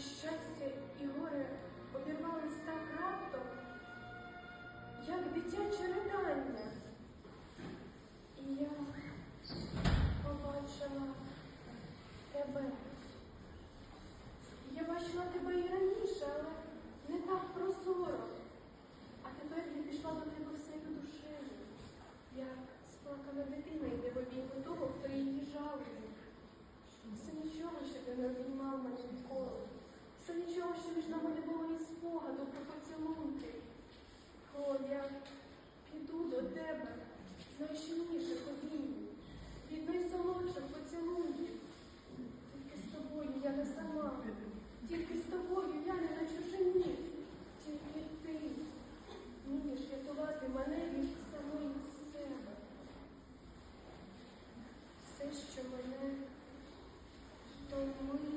щастя, і горе обірвались так раптом, як дитяче ридання. І я побачила тебе. того, що між нами не було ні спогаду про поцілунки. Коля, піду до тебе з найщільніше ковіння, від найсолодших поцілунків. Тільки з тобою я не сама, тільки з тобою я не на чужині, тільки ти вмієш рятувати мене від самої себе. Все, що мене, то ми.